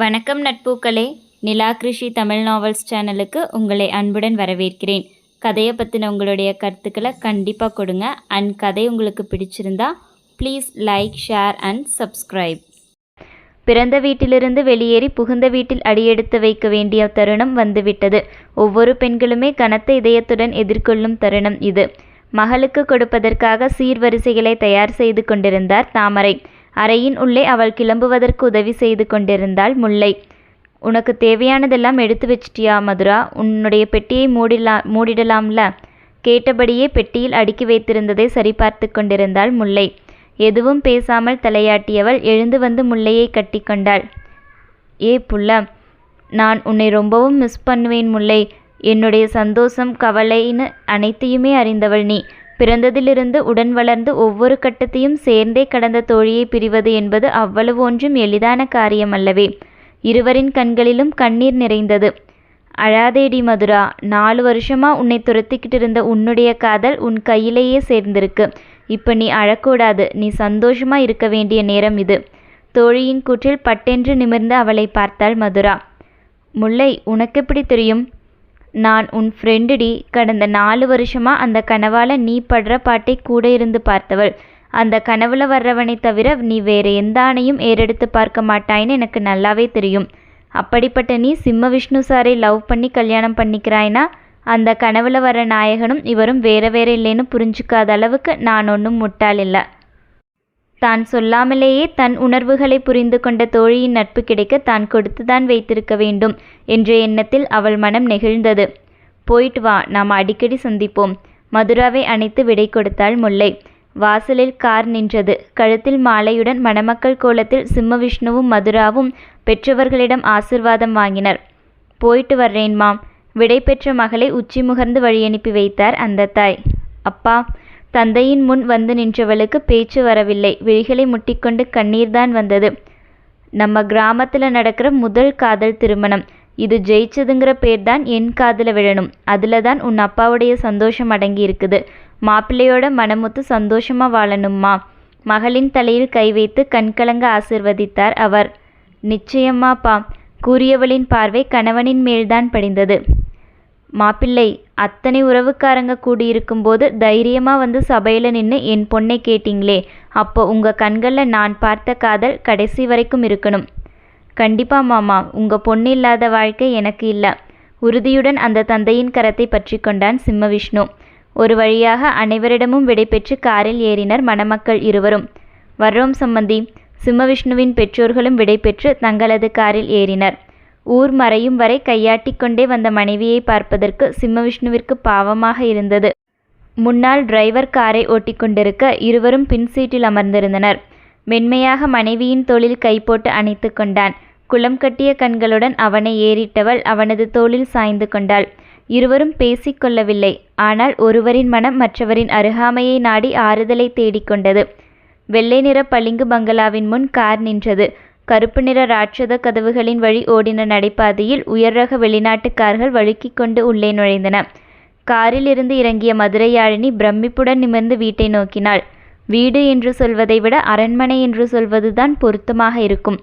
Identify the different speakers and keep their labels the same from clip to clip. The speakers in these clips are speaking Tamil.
Speaker 1: வணக்கம் நட்பூக்களே. நிலா கிருஷி தமிழ் நாவல்ஸ் சேனலுக்கு உங்களை அன்புடன் வரவேற்கிறேன். கதையை பற்றின உங்களுடைய கருத்துக்களை கண்டிப்பாக கொடுங்க. அண்ட் கதை உங்களுக்கு பிடிச்சிருந்தா please like share and subscribe பிறந்த வீட்டிலிருந்து வெளியேறி புகுந்த வீட்டில் அடியெடுத்து வைக்க வேண்டிய தருணம் வந்துவிட்டது. ஒவ்வொரு பெண்களுமே கனத்த இதயத்துடன் எதிர்கொள்ளும் தருணம் இது. மகளுக்கு கொடுப்பதற்காக சீர்வரிசைகளை தயார் செய்து கொண்டிருந்தார் தாமரை. அறையின் உள்ளே அவள் கிளம்புவதற்கு உதவி செய்து கொண்டிருந்தாள் முல்லை. உனக்கு தேவையானதெல்லாம் எடுத்து வச்சிட்டியா மதுரா? உன்னுடைய பெட்டியை மூடிலா மூடிடலாம்ல? கேட்டபடியே பெட்டியில் அடுக்கி வைத்திருந்ததை சரிபார்த்து கொண்டிருந்தாள் முல்லை. எதுவும் பேசாமல் தலையாட்டியவள் எழுந்து வந்து முல்லையை கட்டிக்கொண்டாள் ஏ புள்ள நான் உன்னை ரொம்பவும் மிஸ் பண்ணுவேன் முல்லை. என்னுடைய சந்தோஷம் கவலைன்னு அனைத்தையுமே அறிந்தவள் நீ. பிறந்ததிலிருந்து உடன் வளர்ந்து ஒவ்வொரு கட்டத்தையும் சேர்ந்தே கடந்த தோழியை பிரிவது என்பது அவ்வளவு ஒன்றும் எளிதான காரியம் அல்லவே இருவரின் கண்களிலும் கண்ணீர் நிறைந்தது. அழாதேடி மதுரா நாலு வருஷமா உன்னை துரத்திக்கிட்டு இருந்த உன்னுடைய காதல் உன் கையிலேயே சேர்ந்திருக்கு. இப்போ நீ அழக்கூடாது நீ சந்தோஷமா இருக்க வேண்டிய நேரம் இது. தோழியின் கூற்றில் பட்டென்று நிமிர்ந்து அவளை பார்த்தாள் மதுரா. முல்லை உனக்கெப்படி தெரியும்? நான் உன் ஃப்ரெண்டுடி. கடந்த நாலு வருஷமாக அந்த கனவால் நீ படுற பாட்டை கூட இருந்து பார்த்தவள். அந்த கனவுல வர்றவனை தவிர நீ வேற எந்த ஆணையும் ஏறெடுத்து பார்க்க மாட்டாயின்னு எனக்கு நல்லாவே தெரியும். அப்படிப்பட்ட நீ சிம்ம விஷ்ணு சாரை லவ் பண்ணி கல்யாணம் பண்ணிக்கிறாய்னா அந்த கனவுல வர நாயகனும் இவரும் வேற வேற இல்லைன்னு புரிஞ்சுக்காத அளவுக்கு நான் ஒன்றும் முட்டாள் இல்லை தான் சொல்லாமலேயே தன் உணர்வுகளை புரிந்து கொண்ட தோழியின் நட்பு கிடைக்க தான் கொடுத்துதான் வைத்திருக்க வேண்டும் என்ற எண்ணத்தில் அவள் மனம் நெகிழ்ந்தது. போயிட்டு வா நாம் அடிக்கடி சந்திப்போம். மதுராவை அணைத்து விடை கொடுத்தாள் முல்லை. வாசலில் கார் நின்றது. கழுத்தில் மாலையுடன் மணமக்கள் கோலத்தில் சிம்ம விஷ்ணுவும் மதுராவும் பெற்றவர்களிடம் ஆசிர்வாதம் வாங்கினர். போயிட்டு வர்றேன் மாம் விடை பெற்ற மகளை உச்சி முகர்ந்து வழியனுப்பி வைத்தார் அந்த தாய். அப்பா தந்தையின் முன் வந்து நின்றவளுக்கு பேச்சு வரவில்லை. விழிகளை முட்டிக்கொண்டு கண்ணீர்தான் வந்தது. நம்ம கிராமத்தில் நடக்கிற முதல் காதல் திருமணம். இது ஜெயிச்சதுங்கிற பேர் தான் என் காதில் விழணும். அதில் தான் உன் அப்பாவுடைய சந்தோஷம் அடங்கி இருக்குது. மாப்பிள்ளையோட மனமுத்து சந்தோஷமாக வாழணும்மா. மகளின் தலையில் கை வைத்து கண்கலங்க ஆசிர்வதித்தார் அவர். நிச்சயமாப்பா. கூறியவளின் பார்வை கணவனின் மேல்தான் படிந்தது. மாப்பிள்ளை அத்தனை உறவுக்காரங்க கூடியிருக்கும்போது தைரியமாக வந்து சபையில் நின்று என் பொண்ணை கேட்டிங்களே அப்போ உங்கள் கண்களில் நான் பார்த்த காதல் கடைசி வரைக்கும் இருக்கணும். கண்டிப்பா மாமா உங்கள் பொண்ணு இல்லாத வாழ்க்கை எனக்கு இல்லை. உறுதியுடன் அந்த தந்தையின் கரத்தை பற்றி கொண்டான் சிம்ம விஷ்ணு. ஒரு வழியாக அனைவரிடமும் விடைபெற்று காரில் ஏறினர் மணமக்கள் இருவரும். வர்றோம் சம்மந்தி சிம்மவிஷ்ணுவின் பெற்றோர்களும் விடைபெற்று தங்களது காரில் ஏறினர். ஊர் மறையும் வரை கையாட்டிக் கொண்டே வந்த மனைவியை பார்ப்பதற்கு சிம்மவிஷ்ணுவிற்கு பாவமாக இருந்தது. முன்னால் டிரைவர் காரை ஓட்டிக்கொண்டிருக்க இருவரும் பின் சீட்டில் அமர்ந்திருந்தனர். மென்மையாக மனைவியின் தோளில் கை போட்டு அணைத்து கொண்டான். குளம் கட்டிய கண்களுடன் அவனை ஏறிட்டவள் அவனது தோளில் சாய்ந்து கொண்டாள். இருவரும் பேசிக்கொள்ளவில்லை ஆனால் ஒருவரின் மனம் மற்றவரின் அருகாமையை நாடி ஆறுதலை தேடிக்கொண்டது. வெள்ளை நிற பளிங்கு பங்களாவின் முன் கார் நின்றது. கருப்பு நிற ராட்சத கதவுகளின் வழி ஓடின நடைபாதையில் உயர் ரக வெளிநாட்டு கார்கள் வழுக்கிக் கொண்டு உள்ளே நுழைந்தன காரில் இருந்து இறங்கிய மதுரையாழினி பிரமிப்புடன் நிமிர்ந்து வீட்டை நோக்கினாள். வீடு என்று சொல்வதை விட அரண்மனை என்று சொல்வதுதான் பொருத்தமாக இருக்கும்.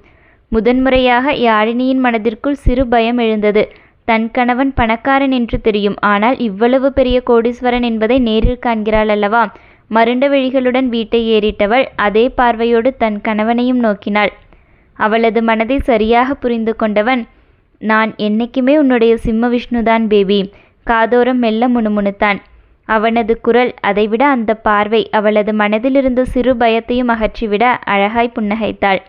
Speaker 1: முதன்முறையாக யாழினியின் மனதிற்குள் சிறு பயம் எழுந்தது. தன் கணவன் பணக்காரன் என்று தெரியும். ஆனால் இவ்வளவு பெரிய கோடீஸ்வரன் என்பதை நேரில் காண்கிறாள் அல்லவா? மருண்ட விழிகளுடன் வீட்டை ஏறிட்டவள் அதே பார்வையோடு தன் கணவனையும் நோக்கினாள். அவளது மனதை சரியாக புரிந்து கொண்டவன் நான் என்னைக்குமே உன்னுடைய சிம்ம விஷ்ணுதான் பேபி. காதோரம் மெல்ல முணுமுணுத்தான். அவனது குரல் அதைவிட அந்த பார்வை அவளது மனதிலிருந்த சிறு பயத்தையும் அகற்றிவிட அழகாய் புன்னகைத்தாள்.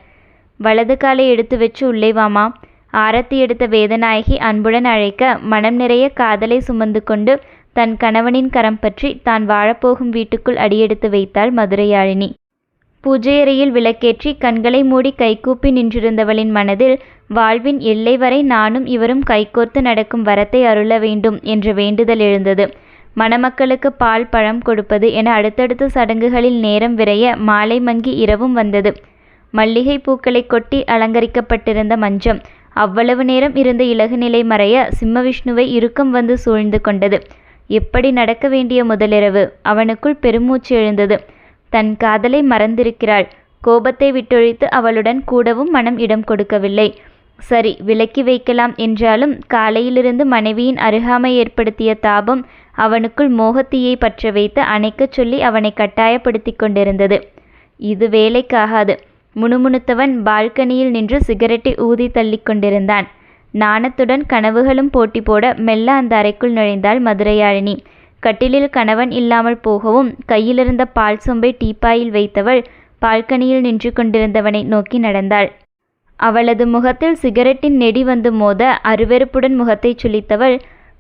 Speaker 1: வலது காலை எடுத்து வச்சு உள்ளே வாமா. ஆரத்தி எடுத்த வேதநாயகி அன்புடன் அழைக்க மனம் நிறைய காதலை சுமந்து கொண்டு தன் கணவனின் கரம் பற்றி தான் வாழப்போகும் வீட்டுக்குள் அடியெடுத்து வைத்தாள் மதுரையாழினி. பூஜையறையில் விளக்கேற்றி கண்களை மூடி கைகூப்பி நின்றிருந்தவளின் மனதில் வாழ்வின் எல்லை வரை நானும் இவரும் கைகோர்த்து நடக்கும் வரத்தை அருள வேண்டும் என்ற வேண்டுதல் எழுந்தது. மணமக்களுக்கு பால் பழம் கொடுப்பது என அடுத்தடுத்த சடங்குகளில் நேரம் விரைய மாலை மங்கி இரவும் வந்தது. மல்லிகை பூக்களை கொட்டி அலங்கரிக்கப்பட்டிருந்த மஞ்சம் அவ்வளவு நேரம் இருந்த இலகு நிலை மறைய சிம்மவிஷ்ணுவை இறுக்கம் வந்து சூழ்ந்து கொண்டது. எப்படி நடக்க வேண்டிய முதலிரவு அவனுக்குள் பெருமூச்சு எழுந்தது. தன் காதலை மறந்திருக்கிறாள். கோபத்தை விட்டொழித்து அவளுடன் கூடவும் மனம் இடம் கொடுக்கவில்லை. சரி விலக்கி வைக்கலாம் என்றாலும் காலையிலிருந்து மனைவியின் அருகாமை ஏற்படுத்திய தாபம் அவனுக்குள் மோகத்தீயை பற்ற வைத்து அணைக்கச் சொல்லி அவனை கட்டாயப்படுத்திக் கொண்டிருந்தது. இது வேலைக்காகாது. முணுமுணுத்தவன் பால்கனியில் நின்று சிகரெட்டை ஊதி தள்ளிக் கொண்டிருந்தான். நாணத்துடன் கனவுகளும் போட்டி போட மெல்ல அந்த அறைக்குள் நுழைந்தாள் மதுரையாழினி. கட்டிலில் கணவன் இல்லாமல் போகவும் கையிலிருந்த பால் சொம்பை டீப்பாயில் வைத்தவள் பால்கனியில் நின்று கொண்டிருந்தவனை நோக்கி நடந்தாள். அவளது முகத்தில் சிகரெட்டின் நெடி வந்து மோத அருவெருப்புடன் முகத்தைச் சுளித்தவள்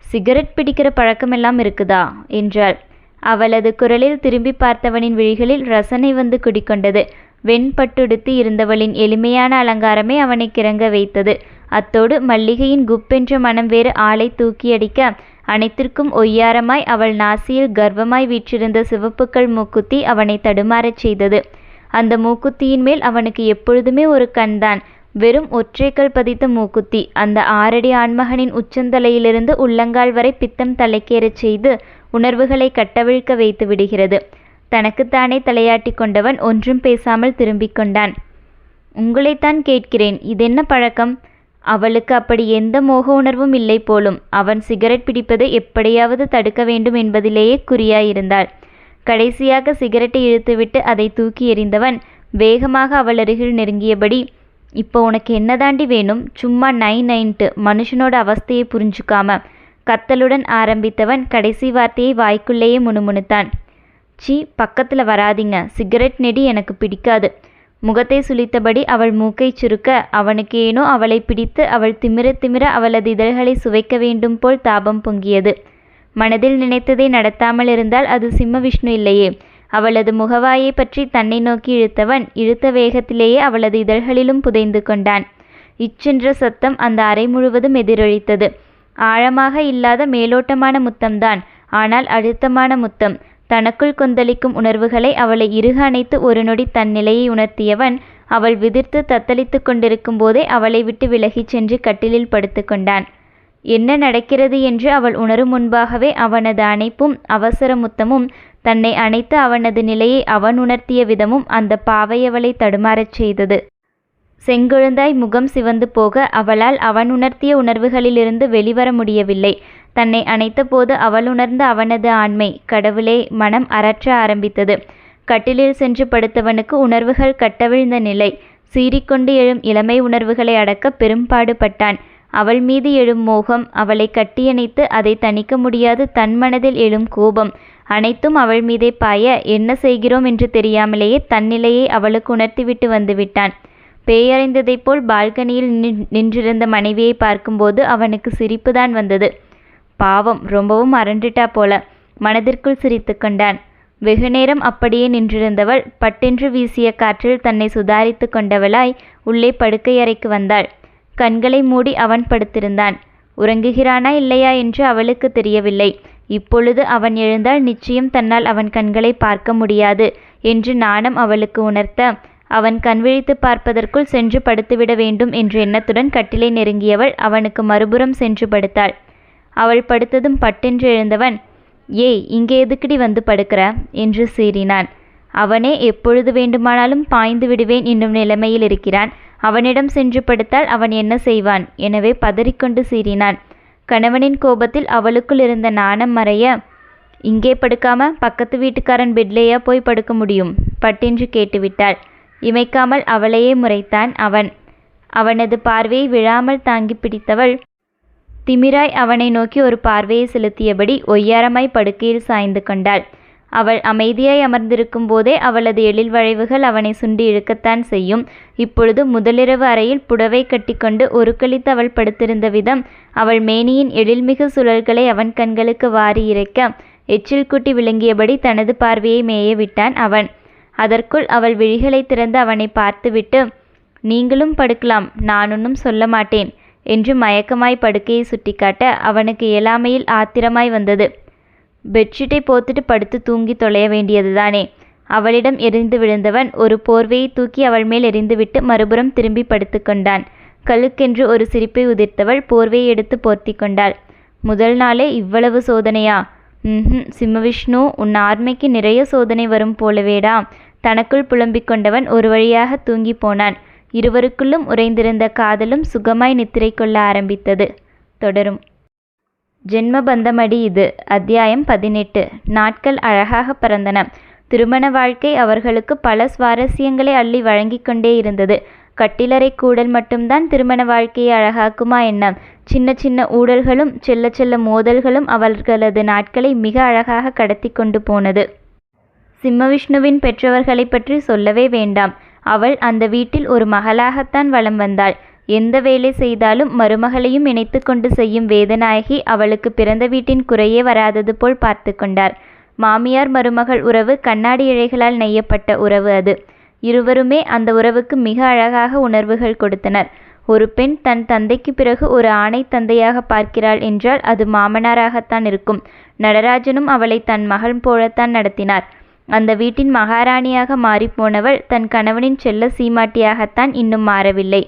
Speaker 1: சிகரெட் பிடிக்கிற பழக்கமெல்லாம் இருக்குதா? என்றாள். அவளது குரலில் திரும்பி பார்த்தவனின் விழிகளில் ரசனை வந்து குடிக்கொண்டது. வெண்பட்டுடுத்து இருந்தவளின் எளிமையான அலங்காரமே அவனை கிறங்க வைத்தது. அத்தோடு மல்லிகையின் குப்பென்ற மனம் வேறு ஆளை தூக்கியடிக்க அனைத்திற்கும் ஒய்யாரமாய் அவள் நாசியில் கர்வமாய் வீற்றிருந்த சிவப்புக்கள் மூக்குத்தி அவனை தடுமாறச் செய்தது. அந்த மூக்குத்தியின் மேல் அவனுக்கு எப்பொழுதுமே ஒரு கண்தான் வெறும் ஒற்றைக்கல் பதித்த மூக்குத்தி. அந்த ஆறடி ஆண்மகனின் உச்சந்தலையிலிருந்து உள்ளங்கால் வரை பித்தம் தலைக்கேறச் செய்து உணர்வுகளை கட்டவிழ்க்க வைத்து விடுகிறது. தனக்குத்தானே தலையாட்டி கொண்டவன் ஒன்றும் பேசாமல் திரும்பிக் கொண்டான். உங்களைத்தான் கேட்கிறேன் இதென்ன பழக்கம்? அவளுக்கு அப்படி எந்த மோக உணர்வும் இல்லை போலும். அவன் சிகரெட் பிடிப்பதை எப்படியாவது தடுக்க வேண்டும் என்பதிலேயே குறியாயிருந்தாள். கடைசியாக சிகரெட்டை இழுத்துவிட்டு அதை தூக்கி எறிந்தவன் வேகமாக அவள் அருகில் நெருங்கியபடி இப்போ உனக்கு என்னதாண்டி வேணும்? சும்மா நைன் நைன்ட்டு. மனுஷனோட அவஸ்தையை புரிஞ்சுக்காம. கத்தலுடன் ஆரம்பித்தவன் கடைசி வார்த்தையை வாய்க்குள்ளேயே முணுமுணுத்தான். சி பக்கத்தில் வராதீங்க. சிகரெட் நெடி எனக்கு பிடிக்காது. முகத்தை சுளித்தபடி அவள் மூக்கைச் சுருக்க அவனுக்கு ஏனோ அவளை பிடித்து அவள் திமிர திமிர அவளது இதழ்களை சுவைக்க வேண்டும் போல் தாபம் பொங்கியது. மனதில் நினைத்ததை நடத்தாமல் இருந்தால் அது சிம்ம விஷ்ணு இல்லையே. அவளது முகவாயை பற்றி தன்னை நோக்கி இழுத்தவன் இழுத்த வேகத்திலேயே அவளது இதழ்களிலும் புதைந்து கொண்டான். இச்சென்ற சத்தம் அந்த அறை முழுவதும் எதிரொலித்தது. ஆழமாக இல்லாத மேலோட்டமான முத்தம்தான் ஆனால் அழுத்தமான முத்தம். தனக்குள் கொந்தளிக்கும் உணர்வுகளை அவளை இறுக அணைத்து ஒரு நொடி தன் நிலையை உணர்த்தியவன் அவள் விதிர்த்து தத்தளித்து கொண்டிருக்கும் போதே அவளை விட்டு விலகிச் சென்று கட்டிலில் படுத்துக்கொண்டான் என்ன நடக்கிறது என்று அவள் உணரும் முன்பாகவே அவனது அணைப்பும் அவசர முத்தமும் தன்னை அணைத்து அவனது நிலையை அவன் உணர்த்திய விதமும் அந்த பாவையவளை தடுமாறச் செய்தது. செங்கொழுந்தாய் முகம் சிவந்து போக அவளால் அவன் உணர்த்திய உணர்வுகளிலிருந்து வெளிவர முடியவில்லை. தன்னை அணைத்தபோது அவள் உணர்ந்த அவனது ஆண்மை கடவுளே மனம் அரற்ற ஆரம்பித்தது. கட்டிலில் சென்று படுத்தவனுக்கு உணர்வுகள் கட்டவிழ்ந்த நிலை. சீறிக்கொண்டு எழும் இளமை உணர்வுகளை அடக்க பெரும்பாடுபட்டான் அவள் மீது எழும் மோகம் அவளை கட்டியணைத்து அதை தணிக்க முடியாது தன் மனதில் எழும் கோபம். அனைத்தும் அவள் மீதே பாய என்ன செய்கிறோம் என்று தெரியாமலேயே தன்னிலையை அவளுக்கு உணர்த்திவிட்டு வந்துவிட்டான். பேயறைந்ததைப் போல் பால்கனியில் நின்றிருந்த மனைவியை பார்க்கும்போது அவனுக்கு சிரிப்புதான் வந்தது. பாவம் ரொம்பவும் அரண்டுட்டா போல மனதிற்குள் சிரித்து கொண்டான். வெகுநேரம் அப்படியே நின்றிருந்தவள் பட்டென்று வீசிய காற்றில் தன்னை சுதாரித்து கொண்டவளாய் உள்ளே படுக்கையறைக்கு வந்தாள். கண்களை மூடி அவன் படுத்திருந்தான். உறங்குகிறானா இல்லையா என்று அவளுக்கு தெரியவில்லை. இப்பொழுது அவன் எழுந்தால் நிச்சயம் தன்னால் அவன் கண்களை பார்க்க முடியாது என்று நாணம் அவளுக்கு உணர்த்த அவன் கண்விழித்து பார்ப்பதற்குள் சென்று படுத்துவிட வேண்டும் என்ற எண்ணத்துடன் கட்டிலை நெருங்கியவள் அவனுக்கு மறுபுறம் சென்று படுத்தாள். அவள் படுத்ததும் பட்டென்று எழுந்தவன் ஏய் இங்கே எதுக்குடி வந்து படுக்கிற? என்று சீறினான். அவனே எப்பொழுது வேண்டுமானாலும் பாய்ந்து விடுவேன் என்னும் நிலைமையில் இருக்கிறான். அவனிடம் சென்று படுத்தால் அவன் என்ன செய்வான்? எனவே பதறிக்கொண்டு சீறினான். கணவனின் கோபத்தில் அவளுக்குள் இருந்த நாணம் மறைய இங்கே படுக்காம பக்கத்து வீட்டுக்காரன் பெட்லேயா போய் படுக்க முடியும்? பட்டென்று கேட்டுவிட்டாள். இமைக்காமல் அவளையே முறைத்தான் அவன். அவனது பார்வையை விழாமல் தாங்கி பிடித்தவள் திமிராய் அவனை நோக்கி ஒரு பார்வையை செலுத்தியபடி ஒய்யாரமாய் படுக்கையில் சாய்ந்து கொண்டாள். அவள் அமைதியாய் அமர்ந்திருக்கும் போதே அவளது எழில் வளைவுகள் அவனை சுண்டி இழுக்கத்தான் செய்யும். இப்பொழுது முதலிரவு அறையில் புடவை கட்டிக்கொண்டு ஒருக்களித்து அவள் படுத்திருந்த விதம் அவள் மேனியின் எழில்மிகு சுழல்களை அவன் கண்களுக்கு வாரி இறைக்க எச்சில் குட்டி விளங்கியபடி தனது பார்வையை மேய விட்டான் அவன். அதற்குள் அவள் விழிகளை திறந்து அவனை பார்த்துவிட்டு நீங்களும் படுக்கலாம் நான் ஒன்றும் சொல்ல மாட்டேன். என்று மயக்கமாய் படுக்கையை சுட்டிக்காட்ட அவனுக்கு இயலாமையில் ஆத்திரமாய் வந்தது. பெட்ஷீட்டை போத்துட்டு படுத்து தூங்கி தொலைய வேண்டியதுதானே. அவளிடம் எரிந்து விழுந்தவன் ஒரு போர்வையை தூக்கி அவள் மேல் எரிந்துவிட்டு மறுபுறம் திரும்பி படுத்துக்கொண்டான் கழுக்கென்று ஒரு சிரிப்பை உதிர்த்தவள் போர்வையை எடுத்து போர்த்தி கொண்டாள். முதல் நாளே இவ்வளவு சோதனையா? ம் சிம்மவிஷ்ணு உன் ஆர்மைக்கு நிறைய சோதனை வரும் போலவேடா. தனக்குள் புலம்பிக் கொண்டவன் ஒரு வழியாக தூங்கி போனான். இருவருக்குள்ளும் உறைந்திருந்த காதலும் சுகமாய் நித்திரை கொள்ள ஆரம்பித்தது. தொடரும். ஜென்ம பந்தமடி இது. அத்தியாயம் பதினெட்டு. நாட்கள் அழகாக பறந்தன. திருமண வாழ்க்கை அவர்களுக்கு பல சுவாரஸ்யங்களை அள்ளி வழங்கிக் கொண்டே இருந்தது. கட்டிலறை கூடல் மட்டும்தான் திருமண வாழ்க்கையை அழகாக்குமா என்ன? சின்ன சின்ன ஊடல்களும் செல்ல செல்ல மோதல்களும் அவர்களது நாட்களை மிக அழகாக கடத்தி கொண்டு போனது. சிம்மவிஷ்ணுவின் பெற்றவர்களை பற்றி சொல்லவே வேண்டாம். அவள் அந்த வீட்டில் ஒரு மகளாகத்தான் வலம் வந்தாள். எந்த வேலை செய்தாலும் மருமகளையும் இணைத்து கொண்டு செய்யும் வேதநாயகி அவளுக்கு பிறந்த வீட்டின் குறையே வராதது போல் பார்த்து கொண்டார். மாமியார் மருமகள் உறவு கண்ணாடி இழைகளால் நெய்யப்பட்ட உறவு அது. இருவருமே அந்த உறவுக்கு மிக அழகாக உணர்வுகள் கொடுத்தனர். ஒரு பெண் தன் தந்தைக்கு பிறகு ஒரு ஆணை தந்தையாக பார்க்கிறாள் என்றால் அது மாமனாராகத்தான் இருக்கும். நடராஜனும் அவளை தன் மகன் போலத்தான் நடத்தினார். அந்த வீட்டின் மகாராணியாக மாறிப்போனவள் தன் கணவனின் செல்ல சீமாட்டியாகத்தான் இன்னும் மாறவில்லை.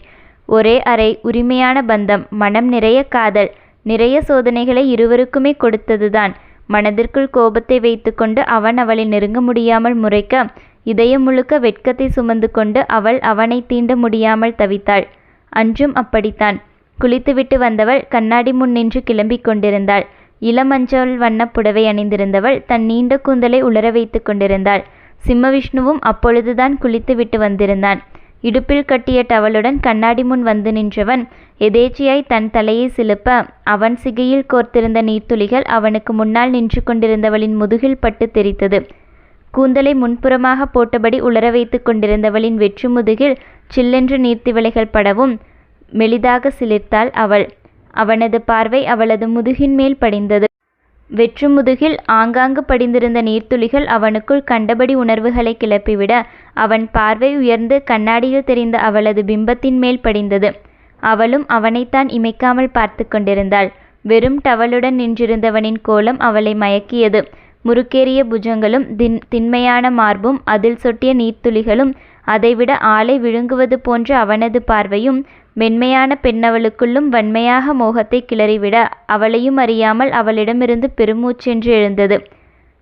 Speaker 1: ஒரே அறை உரிமையான பந்தம் மனம் நிறைய காதல் நிறைய சோதனைகளை இருவருக்குமே கொடுத்ததுதான். மனதிற்குள் கோபத்தை வைத்துக்கொண்டு அவன் அவளை நெருங்க முடியாமல் முறைக்க இதயம் முழுக்க வெட்கத்தை சுமந்து கொண்டு அவள் அவனை தீண்ட முடியாமல் தவித்தாள். அன்றும் அப்படித்தான். குளித்துவிட்டு வந்தவள் கண்ணாடி முன் நின்று கிளம்பிக் கொண்டிருந்தாள். இளமஞ்சள் வண்ணப் புடவை அணிந்திருந்தவள் தன் நீண்ட கூந்தலை உலர வைத்து கொண்டிருந்தாள். சிம்மவிஷ்ணுவும் அப்பொழுதுதான் குளித்துவிட்டு வந்திருந்தான். இடுப்பில் கட்டிய டவலுடன் கண்ணாடி முன் வந்து நின்றவன் எதேச்சியாய் தன் தலையை சிலுப்ப அவன் சிகையில் கோர்த்திருந்த நீர்த்துளிகள் அவனுக்கு முன்னால் நின்று கொண்டிருந்தவளின் முதுகில் பட்டு தெரித்தது. கூந்தலை முன்புறமாக போட்டபடி உலர வைத்து கொண்டிருந்தவளின் வெற்று முதுகில் சில்லென்று நீர்த்திவளைகள் படவும் மெலிதாக சிலிர்த்தாள் அவள். அவனது பார்வை அவளது முதுகின் மேல் படிந்தது. வெற்று முதுகில் ஆங்காங்கு படிந்திருந்த நீர்த்துளிகள் அவனுக்குள் கண்டபடி உணர்வுகளை கிளப்பிவிட அவன் பார்வை உயர்ந்து கண்ணாடியில் தெரிந்த அவளது பிம்பத்தின் மேல் படிந்தது. அவளும் அவனைத்தான் இமைக்காமல் பார்த்து கொண்டிருந்தாள். வெறும் டவலுடன் நின்றிருந்தவனின் கோலம் அவளை மயக்கியது. முறுக்கேறிய புஜங்களும் தின் திண்மையான மார்பும் அதில் சொட்டிய நீர்த்துளிகளும் அதைவிட ஆளை விழுங்குவது போன்ற அவனது பார்வையும் மென்மையான பெண்ணவளுக்குள்ளும் வன்மையாக மோகத்தை கிளறிவிட அவளையும் அறியாமல் அவளிடமிருந்து பெருமூச்சென்று எழுந்தது.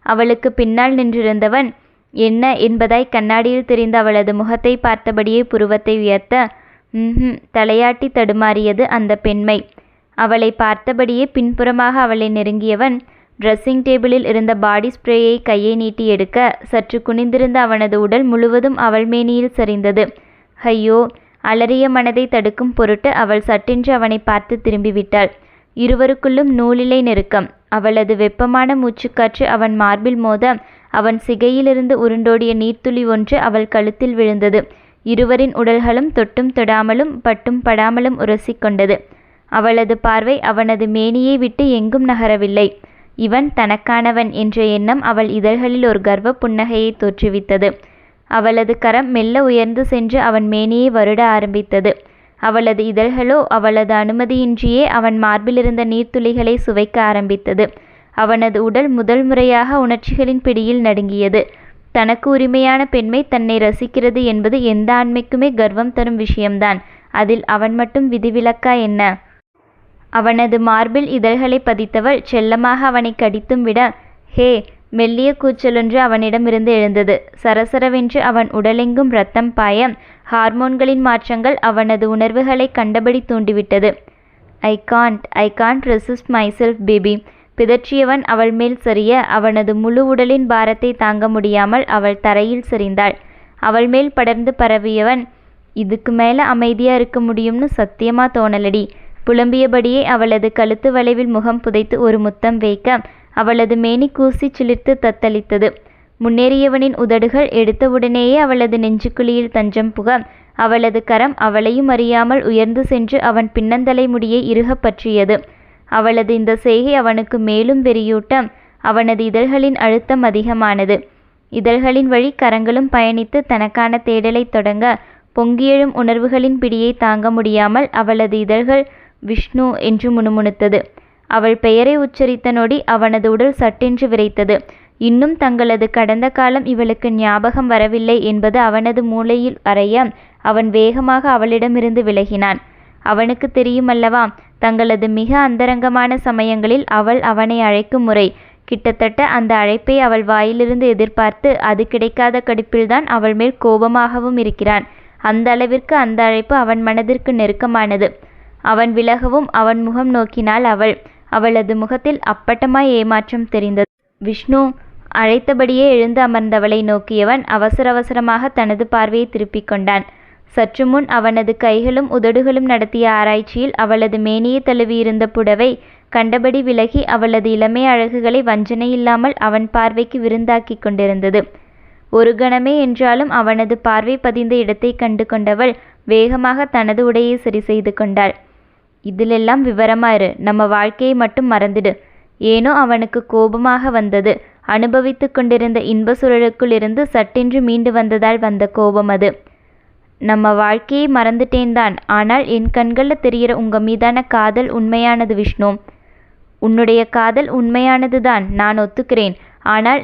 Speaker 1: அவளுக்கு பின்னால் நின்றிருந்தவன் என்ன என்பதாய் கண்ணாடியில் தெரிந்த அவளது முகத்தை பார்த்தபடியே புருவத்தை உயர்த்த ம்ஹும் தலையாட்டி தடுமாறியது அந்த பெண்மை. அவளை பார்த்தபடியே பின்புறமாக அவளை நெருங்கியவன் ட்ரெஸ்ஸிங் டேபிளில் இருந்த பாடி ஸ்ப்ரேயை கையை நீட்டி எடுக்க சற்று குனிந்திருந்த அவனது உடல் முழுவதும் அவள் மேனியில் சரிந்தது. ஐயோ அலறிய மனதை தடுக்கும் பொருட்டு அவள் சட்டென்று அவனை பார்த்து திரும்பிவிட்டாள். இருவருக்குள்ளும் நூலிலை நெருக்கம். அவளது வெப்பமான மூச்சுக்காற்று அவன் மார்பில் மோத அவன் சிகையிலிருந்து உருண்டோடிய நீர்த்துளி ஒன்று அவள் கழுத்தில் விழுந்தது. இருவரின் உடல்களும் தொட்டும் தொடாமலும் பட்டும் படாமலும் உரசிக்கொண்டது அவளது பார்வை அவனது மேனியை விட்டு எங்கும் நகரவில்லை. இவன் தனக்கானவன் என்ற எண்ணம் அவள் இதழ்களில் ஒரு கர்வ புன்னகையை தோற்றுவித்தது. அவளது கரம் மெல்ல உயர்ந்து சென்று அவன் மேனியை வருட ஆரம்பித்தது. அவளது இதழ்களோ அவளது அனுமதியின்றியே அவன் மார்பிலிருந்த நீர்த்துளிகளை சுவைக்க ஆரம்பித்தது. அவனது உடல் முதல் முறையாக உணர்ச்சிகளின் பிடியில் நடுங்கியது. தனக்கு உரிமையான பெண்மை தன்னை ரசிக்கிறது என்பது எந்த ஆண்மைக்குமே கர்வம் தரும் விஷயம்தான். அதில் அவன் மட்டும் விதிவிலக்கா என்ன? அவனது மார்பில் இதழ்களை பதித்தவள் செல்லமாக அவனை கடித்தும் விட ஹே மெல்லிய கூச்சலொன்று அவனிடமிருந்து எழுந்தது. சரசரவென்று அவன் உடலெங்கும் ரத்தம் பாய ஹார்மோன்களின் மாற்றங்கள் அவனது உணர்வுகளை கண்டபடி தூண்டிவிட்டது. I can't I can't resist myself baby பிதற்றியவன் அவள் மேல் சரிய அவனது முழு உடலின் பாரத்தை தாங்க முடியாமல் அவள் தரையில் சரிந்தாள். அவள் மேல் படர்ந்து பரவியவன் இதுக்கு மேல அமைதியா இருக்க முடியும்னு சத்தியமா தோணலடி புலம்பியபடியே அவளது கழுத்து வளைவில் முகம் புதைத்து ஒரு முத்தம் வைக்க அவளது மேனி கூசி சிலிர்த்து தத்தளித்தது. முன்னேறியவனின் உதடுகள் எடுத்தவுடனேயே அவளது நெஞ்சுக்குழியில் தஞ்சம் புக அவளது கரம் அவளையும் அறியாமல் உயர்ந்து சென்று அவன் பின்னந்தலை முடியை இருகப்பற்றியது அவளது இந்த செய்கை அவனுக்கு மேலும் வெறியூட்ட அவனது இதழ்களின் அழுத்தம் அதிகமானது. இதழ்களின் வழி கரங்களும் பயணித்து தனக்கான தேடலைத் தொடங்க பொங்கியெழும் உணர்வுகளின் பிடியை தாங்க முடியாமல் அவளது இதழ்கள் விஷ்ணு என்று முணுமுணுத்தது. அவள் பெயரை உச்சரித்த நொடி அவனது உடல் சட்டென்று விரைத்தது. இன்னும் தங்களது கடந்த காலம் இவளுக்கு ஞாபகம் வரவில்லை என்பது அவனது மூளையில் அறைய அவன் வேகமாக அவளிடமிருந்து விலகினான். அவனுக்கு தெரியுமல்லவா தங்களது மிக அந்தரங்கமான சமயங்களில் அவள் அவனை அழைக்கும் முறை. கிட்டத்தட்ட அந்த அழைப்பை அவள் வாயிலிருந்து எதிர்பார்த்து அது கிடைக்காத கடுப்பில்தான் அவள் மேல் கோபமாகவும் இருக்கிறான். அந்த அளவிற்கு அந்த அழைப்பு அவன் மனதிற்கு நெருக்கமானது. அவன் விலகவும் அவன் முகம் நோக்கினாள் அவள். அவளது முகத்தில் அப்பட்டமாய் ஏமாற்றம் தெரிந்தது. விஷ்ணு அழைத்தபடியே எழுந்து அமர்ந்தவளை நோக்கியவன் அவசர அவசரமாக தனது பார்வையை திருப்பிக் கொண்டான். சற்று முன் அவனது கைகளும் உதடுகளும் நடத்திய ஆராய்ச்சியில் அவளது மேனியை தழுவியிருந்த புடவை கண்டபடி விலகி அவளது இளமை அழகுகளை வஞ்சனை இல்லாமல் அவன் பார்வைக்கு விருந்தாக்கி கொண்டிருந்தது. ஒரு கணமே என்றாலும் அவனது பார்வை பதிந்த இடத்தை கண்டு கொண்டவள் வேகமாக தனது உடையை சரி செய்து கொண்டாள். இதிலெல்லாம் விவரமா இரு. நம்ம வாழ்க்கையை மட்டும் மறந்துடு. ஏனோ அவனுக்கு கோபமாக வந்தது. அனுபவித்து கொண்டிருந்த இன்ப சுழலுக்குள் இருந்து சட்டென்று மீண்டு வந்ததால் வந்த கோபம் அது. நம்ம வாழ்க்கையை மறந்துட்டேன் தான். ஆனால் என் கண்களில் தெரிகிற உங்க மீதான காதல் உண்மையானது விஷ்ணு. உன்னுடைய காதல் உண்மையானது தான். நான் ஒத்துக்கிறேன். ஆனால்